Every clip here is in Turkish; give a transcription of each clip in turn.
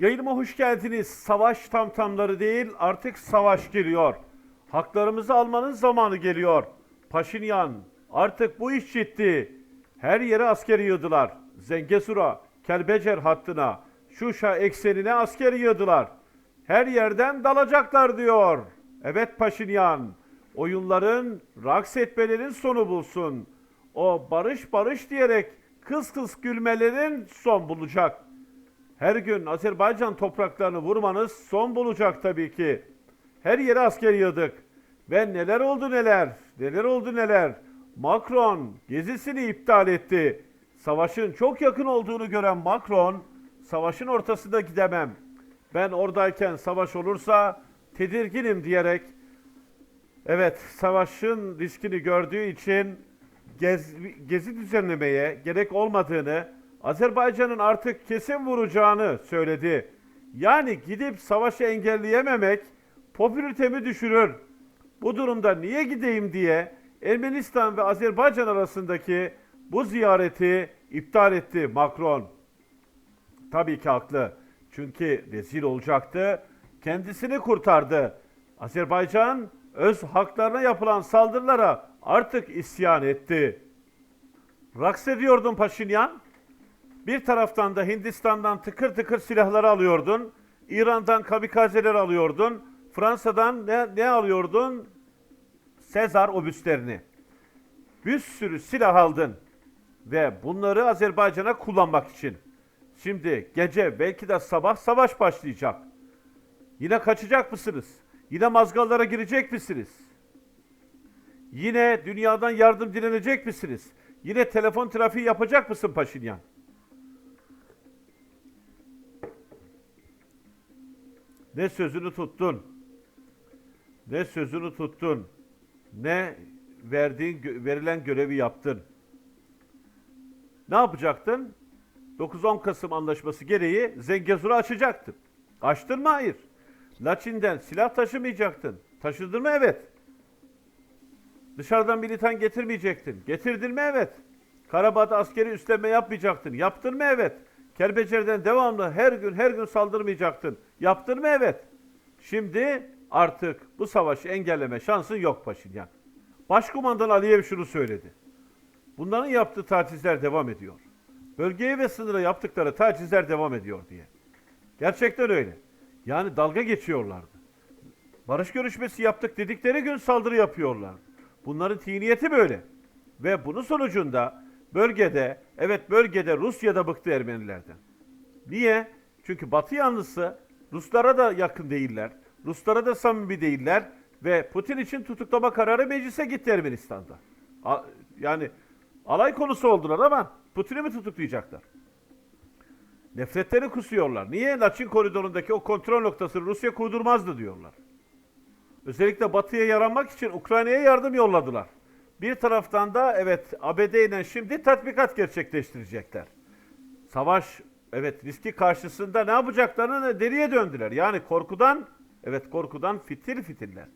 Yayınıma hoş geldiniz. Savaş tamtamları değil, artık savaş geliyor. Haklarımızı almanın zamanı geliyor. Paşinyan, artık bu iş ciddi. Her yere asker yığdılar. Zengesur'a, Kelbecer hattına, Şuşa eksenine asker yığdılar. Her yerden dalacaklar diyor. Evet Paşinyan, oyunların, raks etmelerin sonu bulsun. O barış barış diyerek kıs kıs gülmelerin son bulacak. Her gün Azerbaycan topraklarını vurmanız son bulacak tabii ki. Her yere asker yığdık. Ve neler oldu neler, neler oldu neler. Macron gezisini iptal etti. Savaşın çok yakın olduğunu gören Macron, savaşın ortasında gidemem. Ben oradayken savaş olursa tedirginim diyerek Evet, savaşın riskini gördüğü için gez, gezi düzenlemeye gerek olmadığını, Azerbaycan'ın artık kesin vuracağını söyledi. Yani gidip savaşı engelleyememek popülitemi düşürür. Bu durumda niye gideyim diye Ermenistan ve Azerbaycan arasındaki bu ziyareti iptal etti Macron. Tabii ki haklı. Çünkü rezil olacaktı. Kendisini kurtardı. Azerbaycan öz haklarına yapılan saldırılara artık isyan etti. Raks ediyordun Paşinyan. Bir taraftan da Hindistan'dan tıkır tıkır silahları alıyordun. İran'dan kamikazeler alıyordun. Fransa'dan ne, ne alıyordun? Sezar obüslerini. Bir sürü silah aldın. Ve bunları Azerbaycan'a kullanmak için. Şimdi gece belki de sabah savaş başlayacak. Yine kaçacak mısınız? Yine mazgallara girecek misiniz? Yine dünyadan yardım dilenecek misiniz? Yine telefon trafiği yapacak mısın Paşinyan? Ne sözünü tuttun? Ne sözünü tuttun? Ne verdiğin verilen görevi yaptın? Ne yapacaktın? 9-10 Kasım anlaşması gereği Zengezur'u açacaktın. Açtın mı? Hayır. Laçin'den silah taşımayacaktın. Taşıdın mı? Evet. Dışarıdan militan getirmeyecektin. Getirdin mi? Evet. Karabağ'da askeri üstlenme yapmayacaktın. Yaptın mı? Evet. Kerbecer'den devamlı her gün her gün saldırmayacaktın. Yaptın mı? Evet. Şimdi artık bu savaşı engelleme şansın yok Paşinyan. Başkumandan Aliyev şunu söyledi. Bunların yaptığı tacizler devam ediyor. Bölgeye ve sınıra yaptıkları tacizler devam ediyor diye. Gerçekten öyle. Yani dalga geçiyorlardı. Barış görüşmesi yaptık dedikleri gün saldırı yapıyorlardı. Bunların tiniyeti böyle. Ve bunun sonucunda bölgede, evet bölgede Rusya da bıktı Ermenilerden. Niye? Çünkü Batı yanlısı Ruslara da yakın değiller. Ruslara da samimi değiller. Ve Putin için tutuklama kararı meclise gitti Ermenistan'da. Yani alay konusu oldular ama Putin'i mi tutuklayacaklar? Nefretlerini kusuyorlar. Niye? Laçin koridorundaki o kontrol noktasını Rusya kurdurmazdı diyorlar. Özellikle Batı'ya yaranmak için Ukrayna'ya yardım yolladılar. Bir taraftan da evet ABD ile şimdi tatbikat gerçekleştirecekler. Savaş evet riski karşısında ne yapacaklarını deriye döndüler. Yani korkudan evet korkudan fitil fitiller.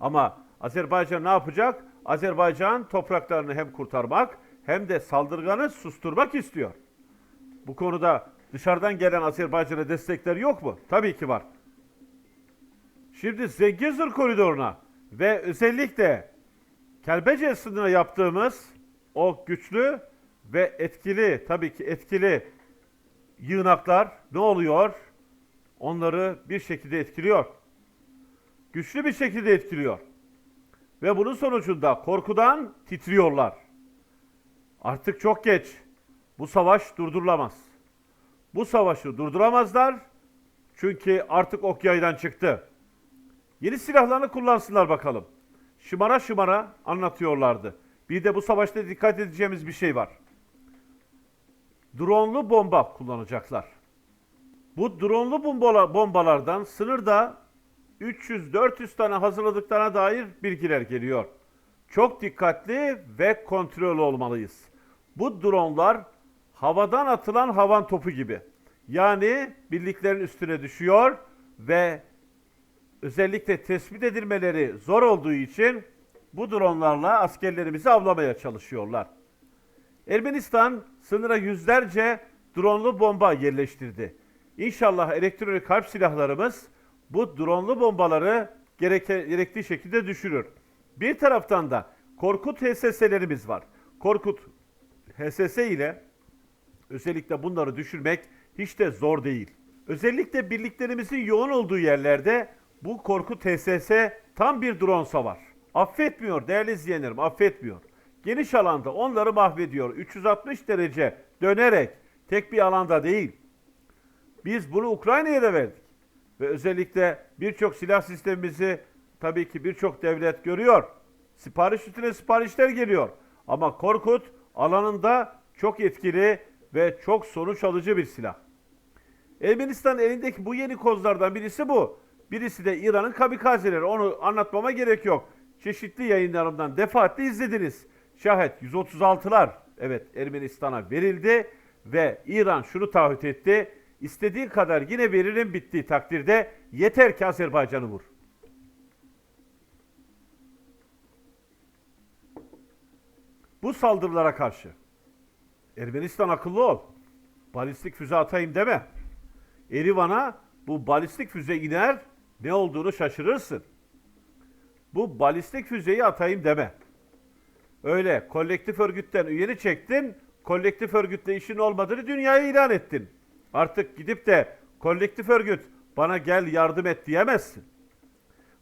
Ama Azerbaycan ne yapacak? Azerbaycan topraklarını hem kurtarmak hem de saldırganı susturmak istiyor. Bu konuda dışarıdan gelen Azerbaycan'a destekler yok mu? Tabii ki var. Şimdi Zengezur koridoruna ve özellikle Kelbecer sınırına yaptığımız o güçlü ve etkili, tabii ki etkili yığınaklar ne oluyor? Onları bir şekilde etkiliyor. Güçlü bir şekilde etkiliyor. Ve bunun sonucunda korkudan titriyorlar. Artık çok geç. Bu savaş durdurulamaz. Bu savaşı durduramazlar. Çünkü artık ok yaydan çıktı. Yeni silahlarını kullansınlar bakalım. Şımara şımara anlatıyorlardı. Bir de bu savaşta dikkat edeceğimiz bir şey var. Dronlu bomba kullanacaklar. Bu dronlu bombalar, bombalardan sınırda 300-400 tane hazırladıklarına dair bilgiler geliyor. Çok dikkatli ve kontrol olmalıyız. Bu dronlar havadan atılan havan topu gibi. Yani birliklerin üstüne düşüyor ve özellikle tespit edilmeleri zor olduğu için bu dronlarla askerlerimizi avlamaya çalışıyorlar. Ermenistan sınıra yüzlerce dronlu bomba yerleştirdi. İnşallah elektronik harp silahlarımız bu dronlu bombaları gereke, gerektiği şekilde düşürür. Bir taraftan da Korkut HSS'lerimiz var. Korkut HSS ile özellikle bunları düşürmek hiç de zor değil. Özellikle birliklerimizin yoğun olduğu yerlerde bu Korkut HSS tam bir drone savar. Affetmiyor değerli izleyenlerim affetmiyor. Geniş alanda onları mahvediyor. 360 derece dönerek tek bir alanda değil. Biz bunu Ukrayna'ya da verdik. Ve özellikle birçok silah sistemimizi tabii ki birçok devlet görüyor. Sipariş üstüne siparişler geliyor. Ama Korkut alanında çok etkili ve çok sonuç alıcı bir silah. Ermenistan elindeki bu yeni kozlardan birisi bu. Birisi de İran'ın kamikazeleri. Onu anlatmama gerek yok. Çeşitli yayınlarımdan defaatle izlediniz. Şahit 136'lar evet Ermenistan'a verildi ve İran şunu taahhüt etti. İstediği kadar yine veririm bittiği takdirde yeter ki Azerbaycan'ı vur. Bu saldırılara karşı Ermenistan akıllı ol. Balistik füze atayım deme. Erivan'a bu balistik füze iner ne olduğunu şaşırırsın. Bu balistik füzeyi atayım deme. Öyle kolektif örgütten üyeni çektin, kolektif örgütle işin olmadığını dünyaya ilan ettin. Artık gidip de kolektif örgüt bana gel yardım et diyemezsin.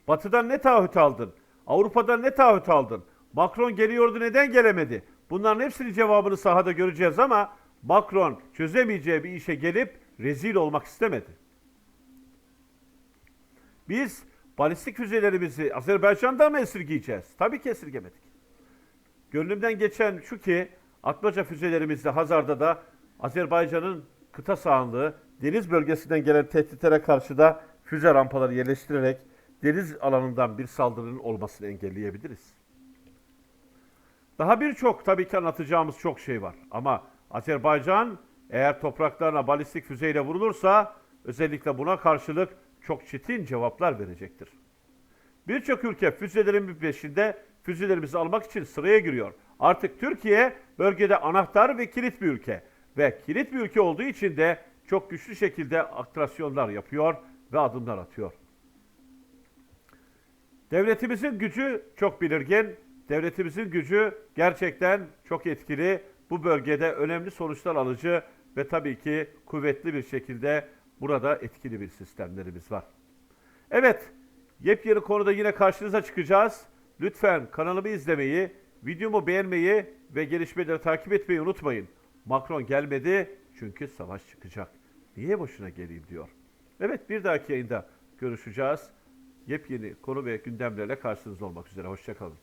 Batı'dan ne taahhüt aldın? Avrupa'dan ne taahhüt aldın? Macron geliyordu neden gelemedi? Bunların hepsinin cevabını sahada göreceğiz ama Macron çözemeyeceği bir işe gelip rezil olmak istemedi. Biz balistik füzelerimizi Azerbaycan'dan mı esirgeyeceğiz? Tabii ki esirgemedik. Gönlümden geçen şu ki Atmaca füzelerimizde Hazar'da da Azerbaycan'ın kıta sahanlığı deniz bölgesinden gelen tehditlere karşı da füze rampaları yerleştirerek deniz alanından bir saldırının olmasını engelleyebiliriz. Daha birçok tabii ki anlatacağımız çok şey var. Ama Azerbaycan eğer topraklarına balistik füzeyle vurulursa özellikle buna karşılık çok çetin cevaplar verecektir. Birçok ülke füzelerin peşinde füzelerimizi almak için sıraya giriyor. Artık Türkiye bölgede anahtar ve kilit bir ülke. Ve kilit bir ülke olduğu için de çok güçlü şekilde aktrasyonlar yapıyor ve adımlar atıyor. Devletimizin gücü çok belirgin. Devletimizin gücü gerçekten çok etkili. Bu bölgede önemli sonuçlar alıcı ve tabii ki kuvvetli bir şekilde burada etkili bir sistemlerimiz var. Evet, yepyeni konuda yine karşınıza çıkacağız. Lütfen kanalımı izlemeyi, videomu beğenmeyi ve gelişmeleri takip etmeyi unutmayın. Macron gelmedi çünkü savaş çıkacak. Niye boşuna geleyim diyor. Evet bir dahaki yayında görüşeceğiz. Yepyeni konu ve gündemlerle karşınızda olmak üzere. Hoşçakalın.